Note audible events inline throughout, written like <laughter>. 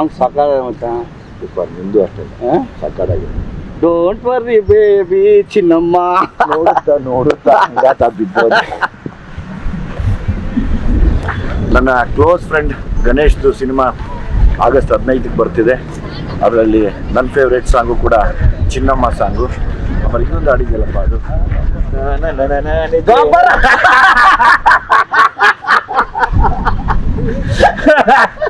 Song ಸಾಕಾಗ ಮಚ್ಚ super ನಿಂದು ಅಷ್ಟೇ. ಸಕ್ಕತ್ತಾಗಿದೆ ಡೋಂಟ್ ವರ್ರಿ ಬೇಬಿ ಚಿನ್ನಮ್ಮ. ನೋಡುತ್ತಾ ನೋಡುತ್ತಾ ಹಂಗಾತ ಬಿದ್ದೋದು. ನನ್ನ ಕ್ಲೋಸ್ ಫ್ರೆಂಡ್ ಗಣೇಶ್ದು ಸಿನಿಮಾ ಆಗಸ್ಟ್ ಹದಿನೈದಕ್ಕೆ ಬರ್ತಿದೆ. ಅದರಲ್ಲಿ ನನ್ನ ಫೇವ್ರೇಟ್ ಸಾಂಗು ಕೂಡ ಚಿನ್ನಮ್ಮ ಸಾಂಗು ಆಮೇಲೆ ಇನ್ನೊಂದು ಹಾಡಿದೆಯಲ್ಲಪ್ಪ ಅದು. <laughs>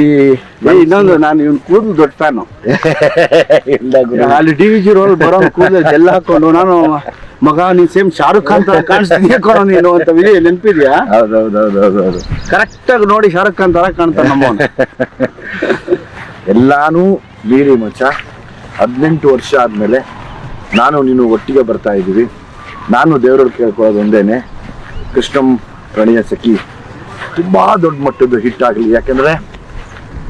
ಈ ಇನ್ನೊಂದು ನಾನು ಇವ್ನ ಕೂದಲು ದೊಡ್ಡ ಫ್ಯಾನು ಅಲ್ಲಿ ಡಿ ವಿ ಜಿ ರೋಲ್ ಬರೋ ಕೂದಲು ಎಲ್ಲ ಹಾಕೊಂಡು ನಾನು ಮಗ ನೀನ್ ಸೇಮ್ ಶಾರುಖ್ ಖಾನ್ ತರ ಕಾಣಿಸ್ತೀನಿ ಕಣೋ ನೀನು ಅಂತ ವಿಜಯ್ ನೆನಪಿದ್ಯಾ? ಹೌದೌದೌದೌದು ಕರೆಕ್ಟ್ ಆಗಿ ನೋಡಿ ಶಾರುಖ್ ಖಾನ್ ತರ ಕಾಣ್ತಾನೆ ನಮ್ಮ ಎಲ್ಲಾನು ಮೀರಿ ಮಚ್ಚ. ಹದಿನೆಂಟು ವರ್ಷ ಆದ್ಮೇಲೆ ನಾನು ನೀನು ಒಟ್ಟಿಗೆ ಬರ್ತಾ ಇದ್ದೀವಿ. ನಾನು ದೇವರಲ್ಲಿ ಕೇಳ್ಕೊಳ್ಳೋದು ಒಂದೇನೆ. ಕೃಷ್ಣಂ ಪ್ರಣಯ ಸಖಿ ತುಂಬಾ ದೊಡ್ಡ ಮಟ್ಟದ ಹಿಟ್ ಆಗಲಿ. ಯಾಕಂದ್ರೆ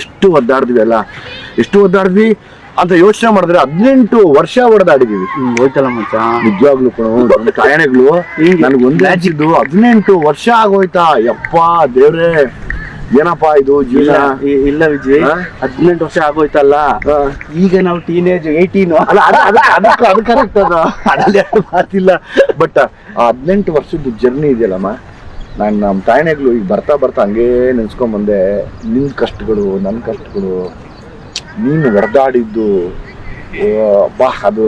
ಎಷ್ಟು ಒದ್ದಾಡಿದ್ವಿ ಅಲ್ಲ? ಎಷ್ಟು ಒದ್ದಾಡಿದ್ವಿ ಅಂತ ಯೋಚನೆ ಮಾಡಿದ್ರೆ ಹದಿನೆಂಟು ವರ್ಷ ಹೊಡೆದಾಡಿದೀವಿ ಹೋಯ್ತಲ್ಲ ಮಚ್ಚ? ನಿಜವಾಗ್ಲು ಕಾಯಣಗಳು ಒಂದು ಒಂದೇ ಇದ್ದು ಹದಿನೆಂಟು ವರ್ಷ ಆಗೋಯ್ತಾ? ಯಪ್ಪ ದೇವ್ರೇ. ಏನಪ್ಪಾ ಇದು ಜೀವನ? ಇಲ್ಲ ವಿಜಯ್? ಹದಿನೆಂಟು ವರ್ಷ ಆಗೋಯ್ತಲ್ಲ. ಈಗ ನಾವು ಟೀನೇಜ್ ಏಯ್ಟೀನು ಅದು ಕರೆಕ್ಟ್ ಅದು ಅದ್ರಲ್ಲಿ ಮಾತಿಲ್ಲ. ಬಟ್ ಆ ಹದಿನೆಂಟು ವರ್ಷದ ಜರ್ನಿ ಇದೆಯಲ್ಲಮ್ಮ? ನಾನು ನಮ್ಮ ತಾಯಣೆಗಳು ಈಗ ಬರ್ತಾ ಬರ್ತಾ ಹಂಗೇ ನೆನ್ಸ್ಕೊಂಬಂದೆ ನಿನ್ನ ಕಷ್ಟಗಳು ನನ್ನ ಕಷ್ಟಗಳು, ನೀನು ಒಡೆದಾಡಿದ್ದು ಬಾ, ಅದು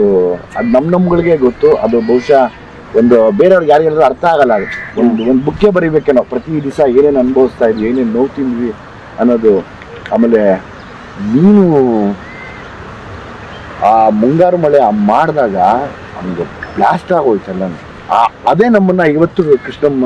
ಅದು ನಮ್ಮ ನಮ್ಗಳಿಗೆ ಗೊತ್ತು, ಅದು ಬಹುಶಃ ಒಂದು ಬೇರೆಯವ್ರಿಗೆ ಯಾರಿಗೆಲ್ಲ ಅರ್ಥ ಆಗಲ್ಲ ಅದು. ಒಂದು ಒಂದು ಬುಕ್ಕೆ ಬರಿಬೇಕೇನೋ ಪ್ರತಿ ದಿವಸ ಏನೇನು ಅನುಭವಿಸ್ತಾ ಇದ್ವಿ, ಏನೇನು ನೋವು ತಿಂದ್ವಿ ಅನ್ನೋದು. ಆಮೇಲೆ ನೀನು ಆ ಮುಂಗಾರು ಮಳೆ ಮಾಡಿದಾಗ ನಮ್ಗೆ ಬ್ಲಾಸ್ಟ್ ಆಗೋಯ್ತಲ್ಲ ಆ, ಅದೇ ನಮ್ಮನ್ನ ಇವತ್ತು ಕೃಷ್ಣಮ್ಮ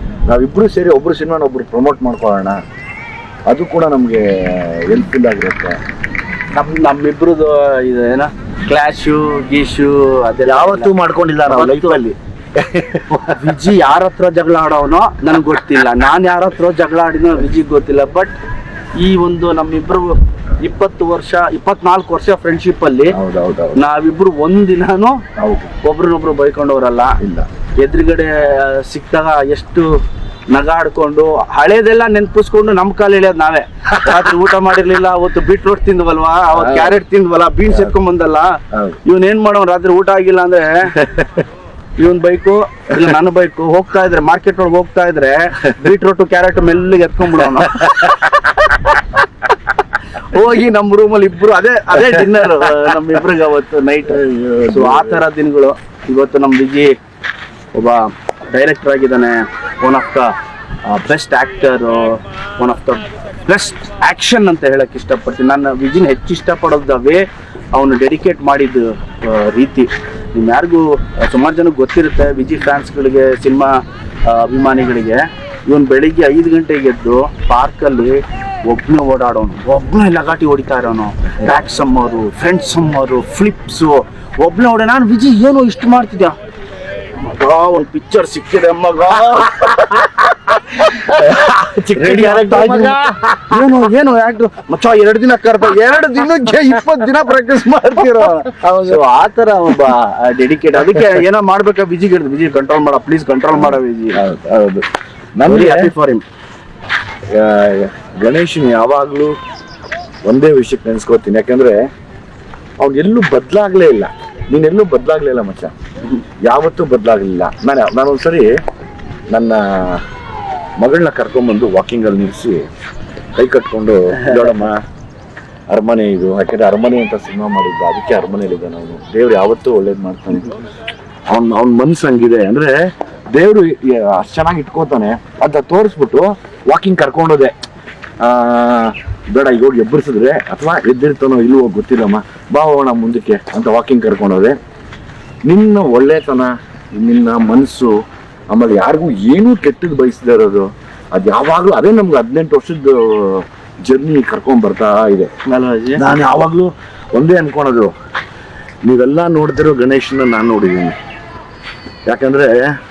ನಾವಿಬ್ರು ಸೇರಿ ಒಬ್ರು ಸಿನಿಮಾನ ಒಬ್ರು ಪ್ರಮೋಟ್ ಮಾಡ್ಕೊಳ್ಳೋಣ. ಅದು ಕೂಡ ನಮಗೆ ಹೆಲ್ಪ್ಫುಲ್ ಆಗಿರುತ್ತೆ. ನಮ್ ನಮ್ಮಿಬ್ರದ್ದು ಇದು ಏನ ಕ್ಲಾಶು ಗೀಶು ಅದೆಲ್ಲ ಯಾವತ್ತೂ ಮಾಡ್ಕೊಂಡಿಲ್ಲ ನಾವು ಅಲ್ಲಿ. ವಿಜಿ ಯಾರ ಹತ್ರ ಜಗಳ ಆಡೋನೋ ನನಗೆ ಗೊತ್ತಿಲ್ಲ. ನಾನು ಯಾರ ಹತ್ರ ಜಗಳ ಆಡಿನೋ ವಿಜಿಗೆ ಗೊತ್ತಿಲ್ಲ. ಬಟ್ ಈ ಒಂದು ನಮ್ಮಿಬ್ರು ಇಪ್ಪತ್ತು ವರ್ಷ ಇಪ್ಪತ್ನಾಲ್ಕು ವರ್ಷ ಫ್ರೆಂಡ್ಶಿಪ್ ಅಲ್ಲಿ ನಾವಿಬ್ರು ಒಂದಿನಾನು ಒಬ್ರನ್ನೊಬ್ರು ಬೈಕೊಂಡವ್ರಲ್ಲ. ಇಲ್ಲ. ಎದುರುಗಡೆ ಸಿಕ್ಕಾಗ ಎಷ್ಟು ನಗಾಡ್ಕೊಂಡು ಹಳೇದೆಲ್ಲ ನೆನ್ಪಿಸ್ಕೊಂಡು ನಮ್ ಕಾಲ ಇಳಿಯೋದು ನಾವೇ. ರಾತ್ರಿ ಊಟ ಮಾಡಿರ್ಲಿಲ್ಲ ಅವತ್ತು ಬೀಟ್ರೂಟ್ ತಿಂದ್ವಲ್ವಾ ಅವತ್ತು ಕ್ಯಾರೆಟ್ ತಿಂದ್ವಲ್ಲ ಬೀನ್ಸ್ ಎತ್ಕೊಂಡ್ ಬಂದಲ್ಲ ಇವ್ನ ಇವನ್ ಏನ್ ಮಾಡೋನ್ ರಾತ್ರಿ ಊಟ ಆಗಿಲ್ಲ ಅಂದ್ರೆ? ಇವನ್ ಬೈಕು ಇಲ್ಲ ನನ್ನ ಬೈಕು ಹೋಗ್ತಾ ಇದ್ರೆ ಮಾರ್ಕೆಟ್ ಒಳಗೆ ಹೋಗ್ತಾ ಇದ್ರೆ <laughs> ಬೀಟ್ರೋಟು ಕ್ಯಾರೆಟ್ ಮೆಲ್ಲಿಗೆ ಎತ್ಕೊಂಡ್ಬಿಡೋಣ ಹೋಗಿ ನಮ್ಮ ರೂಮಲ್ಲಿ ಇಬ್ರು, ಅದೇ ಅದೇ ಡಿನ್ನರ್ ನಮ್ ಇಬ್ರಿಗೆ ಅವತ್ತು ನೈಟ್ ಸೊ ಆ ತರ ದಿನಗಳು. ಇವತ್ತು ನಮ್ ವಿಜಿ ಒಬ್ಬ ಡೈರೆಕ್ಟರ್ ಆಗಿದ್ದಾನೆ one of the best actor one of the best action ಅಂತ ಹೇಳಕ್ ಇಷ್ಟಪಡ್ತೀನಿ. ನನ್ನ ವಿಜಿನ್ ಹೆಚ್ಚು ಇಷ್ಟಪಡೋದ ವೇ ಅವನು ಡೆಡಿಕೇಟ್ ಮಾಡಿದ ರೀತಿ. ನಿಮ್ ಯಾರಿಗೂ ಸುಮಾರು ಜನಕ್ಕೆ ಗೊತ್ತಿರುತ್ತೆ, ವಿಜಿ ಫ್ಯಾನ್ಸ್ಗಳಿಗೆ, ಸಿನಿಮಾ ಅಭಿಮಾನಿಗಳಿಗೆ. ಇವನ್ ಬೆಳಿಗ್ಗೆ ಐದು ಗಂಟೆಗೆ ಎದ್ದು ಪಾರ್ಕಲ್ಲಿ ಒಬ್ನೇ ಓಡಾಡೋನು ಒಬ್ನೇ ಲಗಾಟಿ ಹೊಡಿತಾ ಇರೋನು ಬ್ಯಾಕ್ ಸಮ್ಮರು ಫ್ರಂಟ್ ಸಮ್ಮರು ಫ್ಲಿಪ್ಸು ಒಬ್ನೇ ಓಡ ನಾನು ವಿಜಿ ಏನು ಇಷ್ಟು ಮಾಡ್ತಿದ್ಯಾ? ಮಗ ಒಂದು ಪಿಕ್ಚರ್ ಸಿಕ್ಕಿದೆ ಮಗ. ಏನು ಏನು ಆಕ್ಟ್ರು ಮಚ್ಚ ಎರಡು ದಿನ ಕರ್ದ ಎರಡು ದಿನಕ್ಕೆ ಇಪ್ಪತ್ತು ದಿನ ಪ್ರಾಕ್ಟೀಸ್ ಮಾಡ್ತಿರೋ? ಆ ತರ ಒಬ್ಬ ಡೆಡಿಕೇಟ್ ಅದಕ್ಕೆ ಏನೋ ಮಾಡ್ಬೇಕಾ? ವಿಜಿ ವಿಜಿ ಕಂಟ್ರೋಲ್ ಮಾಡ ಪ್ಲೀಸ್ ಕಂಟ್ರೋಲ್ ಮಾಡ ವಿಜಿ. ಹೌದು ಹೌದು. ನಮಗೆ ಹ್ಯಾಪಿ ಫಾರ್ ಹಿಮ್ ಗಣೇಶನ್ ಯಾವಾಗಲೂ ಒಂದೇ ವಿಷಯಕ್ಕೆ ನೆನೆಸ್ಕೋತೀನಿ ಯಾಕಂದ್ರೆ ಅವ್ನು ಎಲ್ಲೂ ಬದಲಾಗಲೇ ಇಲ್ಲ. ನೀನೆಲ್ಲೂ ಬದಲಾಗಲೇ ಇಲ್ಲ ಮಚ್ಚ. ಯಾವತ್ತೂ ಬದಲಾಗ್ಲಿಲ್ಲ. ನಾನು, ನಾನೊಂದ್ಸರಿ ನನ್ನ ಮಗಳನ್ನ ಕರ್ಕೊಂಬಂದು ವಾಕಿಂಗಲ್ಲಿ ನಿಲ್ಲಿಸಿ ಕೈ ಕಟ್ಕೊಂಡು ನೋಡಮ್ಮ ಅರಮನೆ ಇದು. ಯಾಕೆಂದ್ರೆ ಅರಮನೆ ಅಂತ ಸಿನಿಮಾ ಮಾಡಿದ್ದು, ಅದಕ್ಕೆ ಅರಮನೆಯಲ್ಲಿದ್ದ ನಾನು ದೇವ್ರು ಯಾವತ್ತೂ ಒಳ್ಳೇದು ಮಾಡ್ತಾನೆ. ಅವ್ನ ಅವ್ನ ಮನ್ಸು ಹಂಗಿದೆ. ಅಂದ್ರೆ ದೇವ್ರು ಅಷ್ಟು ಚೆನ್ನಾಗಿ ಇಟ್ಕೋತಾನೆ. ಅಂತ ತೋರಿಸ್ಬಿಟ್ಟು ವಾಕಿಂಗ್ ಕರ್ಕೊಂಡೋದೆ. ಆ, ಬೇಡ ಈಗ ಹೋಗಿ ಎಬ್ಬರಿಸಿದ್ರೆ ಅಥವಾ ಎದ್ದಿರ್ತಾನೋ ಇಲ್ವೋ ಗೊತ್ತಿಲ್ಲಮ್ಮ. ಬಾ ಹೋಗೋಣ ಮುಂದಕ್ಕೆ ಅಂತ ವಾಕಿಂಗ್ ಕರ್ಕೊಂಡೋದೆ. ನಿನ್ನ ಒಳ್ಳೆತನ ನಿನ್ನ ಮನಸ್ಸು ಆಮೇಲೆ ಯಾರಿಗೂ ಏನೂ ಕೆಟ್ಟದ್ದು ಬಯಸದೇ ಇರೋದು ಅದು ಯಾವಾಗಲೂ ಅದೇ ನಮ್ಗೆ ಹದಿನೆಂಟು ವರ್ಷದ ಜರ್ನಿ ಕರ್ಕೊಂಡ್ ಬರ್ತಾ ಇದೆ. ನಾನು ಯಾವಾಗಲೂ ಒಂದೇ ಅನ್ಕೊಳೋದು. ನೀವೆಲ್ಲ ನೋಡ್ತಿರೋ ಗಣೇಶನ ನಾನು ನೋಡಿದ್ದೀನಿ. ಯಾಕಂದ್ರೆ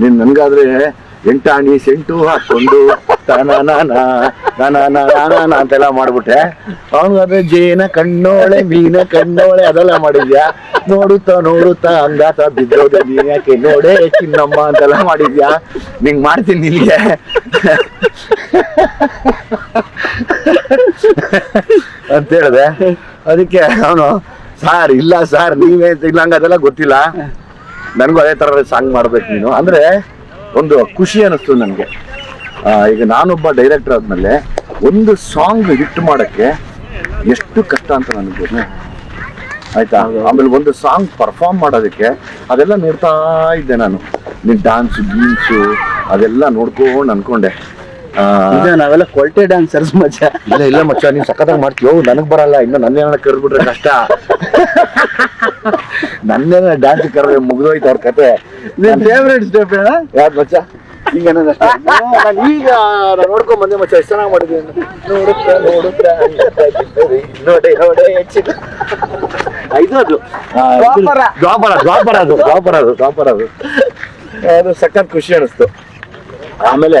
ನೀನ್ ನನ್ಗಾದ್ರೆ ಎಂಟಾಣಿ ಸೆಂಟು ಹಾಕೊಂಡು <laughs> ಅಂತೆಲ್ಲ ಮಾಡ್ಬಿಟ್ಟೆ ಅವನು ಅದೇ ಜೇನ ಕಣ್ಣೋಳೆ, ಮೀನ ಕಣ್ಣೋಳೆ, ಅದೆಲ್ಲ ಮಾಡಿದ್ಯಾ? ನೋಡುತ್ತಾ ನೋಡುತ್ತಾ, ಅಂಗಾತ ಬಿದ್ದೋದೆ ನೀನ್ ಯಾಕೆ ನೋಡೆ ಚಿನ್ನಮ್ಮ ಅಂತೆಲ್ಲ ಮಾಡಿದ್ಯಾ? ನಿಂಗ್ ಮಾಡ್ತೀನಿ ನಿನ್ಗೆ. <laughs> ಅಂತ ಹೇಳಿದೆ. ಅದಕ್ಕೆ ಅವನು, ಸಾರ್, ಇಲ್ಲ ಸಾರ್, ನೀವೇ, ಇಲ್ಲ ಹಂಗದೆಲ್ಲ ಗೊತ್ತಿಲ್ಲ. ನನಗೂ ಅದೇ ಥರ ಸಾಂಗ್ ಮಾಡ್ಬೇಕು ನೀನು. ಅಂದ್ರೆ ಒಂದು ಖುಷಿ ಅನಿಸ್ತು ನನಗೆ. ಈಗ ನಾನೊಬ್ಬ ಡೈರೆಕ್ಟರ್ ಆದಮೇಲೆ ಒಂದು ಸಾಂಗ್ ಹಿಟ್ ಮಾಡಕ್ಕೆ ಎಷ್ಟು ಕಷ್ಟ ಅಂತ ನನಗೆ ಗೊತ್ತು. ಆಯ್ತಾ? ಆಮೇಲೆ ಒಂದು ಸಾಂಗ್ ಪರ್ಫಾರ್ಮ್ ಮಾಡೋದಕ್ಕೆ ಅದೆಲ್ಲ ನೋಡ್ತಾ ಇದ್ದೆ ನಾನು. ನಿನ್ ಡಾನ್ಸ್ ಗೀನ್ಸು ಅದೆಲ್ಲ ನೋಡ್ಕೊಂಡು ಅನ್ಕೊಂಡೆ. ಇದು ನಾವೆಲ್ಲ ಕ್ವಾಲಿಟಿ ಡ್ಯಾನ್ಸರ್ಸ್ ಮಚ್ಚ. ಇಲ್ಲ ಇಲ್ಲ ಮಚ್ಚ ನೀನ್ ಸಖತ್ತಾಗಿ ಮಾಡ್ತೀಯೋ ನನಗ್ ಬರಲ್ಲ ಇನ್ನು ನನ್ನೇನ ಕರೆದ್ಬಿಟ್ರೆ ಕಷ್ಟ. ನನ್ನೇನ ಡ್ಯಾನ್ಸ್ ಕರೆದ್ರೆ ಮುಗಿದೋಯ್ತು ಅವ್ರ ಕತೆ. ನಿನ್ ಫೇವ್ರೇಟ್ ಸ್ಟೆಪ್ ಏನ ಯಾವ್ದು ಮಚ್ಚ? ಈಗ. ನಾನ್ ಈಗ ನಾನ್ ನೋಡ್ಕೊಂಡ್ ಬಂದೆ ಮಚ್ಚ ಎಷ್ಟು ಚೆನ್ನಾಗಿ ಮಾಡಿದ್ವಿ ನೋಡುತ್ತ ನೋಡುತ್ತ ನೋಡೆ ನೋಡೆ ಐದು ಅದು. ದ್ವಾಪರ ದ್ವಾಪರ ಅದು ದ್ವಾಪರ ಅದು ದ್ವಾಪರ ಅದು. ಅದು ಸಖತ್ ಖುಷಿ ಅನಿಸ್ತು. ಆಮೇಲೆ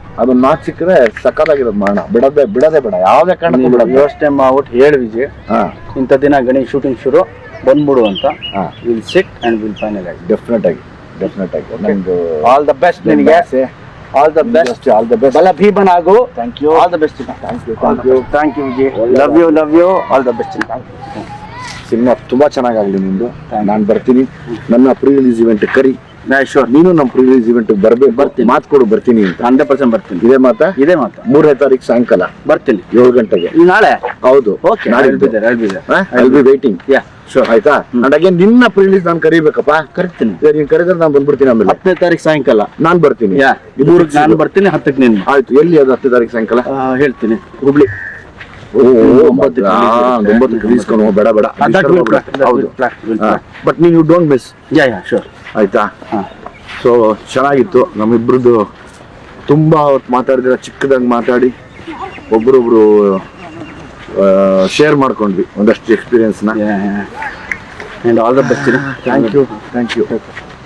ಅದನ್ನ ನಾಚ್ ಸಿಕ್ಕರೆ ಸಕ್ಕದಾಗಿರೋದು ಮಾಡೋಣ ಬಿಡದೆ ಬಿಡದೆ ಬೇಡ. ಯಾವುದೇ ಕಾರಣ ಬಿಡ. ವ್ಯವಸ್ಥೆ ಮಾಡ್ಬಿಟ್ಟು ಹೇಳಿ ವಿಜಯ್. ಹಾಂ. ಇಂಥ ದಿನ ಗಣಿ ಶೂಟಿಂಗ್ ಶುರು ಬಂದ್ಬಿಡು ಅಂತ. ಹಾಂ. Will sit and will final ಆಗಿ. ಡೆಫಿನೆಟ್ ಆಗಿ. ಡೆಫಿನೆಟ್ ಆಗಿ ನಂದು ಆಲ್ ದ ಬೆಸ್ಟ್ ನಿನಗೆ. All the best all the best ಬಲ ಭೀಮನ್ ಆಗು thank you all the best thank you thank you thank you Vijay. Love you love you all the best cinema ತುಂಬಾ ಚೆನ್ನಾಗಾಗಲಿ ನಿಮ್ದು. ನಾನು ಬರ್ತೀನಿ. ನನ್ನ ಪ್ರೀ ರಿಲೀಸ್ ಇವೆಂಟ್ ಕರಿ. ಶೋರ್ ನೀನು ನಮ್ಮ ಪ್ರಿವಿಲೇಜ್ ಇವೆಂಟ್ ಬರ್ಬೇಕು ಬರ್ತೀನಿ. ಮಾತು ಕೊಡು ಬರ್ತೀನಿ ಅಂತ. ಹಂಡ್ರೆಡ್ ಪರ್ಸೆಂಟ್ ಬರ್ತೀನಿ. ಇದೇ ಮಾತಾ? ಇದೇ ಮಾತಾ. ಮೂರನೇ ತಾರೀಕು ಸಾಯಂಕಾಲ. ಬರ್ತೀನಿ. ಏಳು ಗಂಟೆಗೆ. ನಾಳೆ? ಹೌದು. Okay be waiting ya sure ಆಯ್ತಾ? ಅಂಡ್ ಅಗೇನ್ ನಿನ್ನ ಪ್ರಿವಿಲೇಜ್ ನಾನು ಕರಿಬೇಕಪ್ಪ? ಕರಿತೀನಿ. ನೀನು ಕರೆದ್ರೆ ನಾನು ಬಂದ್ಬಿಡ್ತೀನಿ ಆಮೇಲೆ. ಹತ್ತನೇ ತಾರೀಕು ಸಾಯಂಕಾಲ. ನಾನು ಬರ್ತೀನಿ. ಯಾ ಮೂರಕ್ಕೆ ನಾನು ಬರ್ತೀನಿ ಹತ್ತಕ್ಕೆ ನೀನು. ಆಯ್ತು. ಎಲ್ಲಿ ಅದು ಹತ್ತನೇ ತಾರೀಕು ಸಾಯಂಕಾಲ? ಹೇಳ್ತೀನಿ. ಹುಬ್ಳಿ. ಒಂಬತ್ತು. ಬೇಡ ಬೇಡ. ಹೌದು. ಬಟ್ ನೀವು don't miss ya ya sure ಆಯ್ತಾ? ಸೊ ಚೆನ್ನಾಗಿತ್ತು. ನಮ್ಮಿಬ್ರದ್ದು ತುಂಬ ಅವತ್ತು ಮಾತಾಡಿದ್ರೆ ಚಿಕ್ಕದಾಗಿ ಮಾತಾಡಿ ಒಬ್ರೊಬ್ರು ಶೇರ್ ಮಾಡ್ಕೊಂಡ್ವಿ ಒಂದಷ್ಟು ಎಕ್ಸ್ಪೀರಿಯನ್ಸ್ನ all the best. Thank you thank you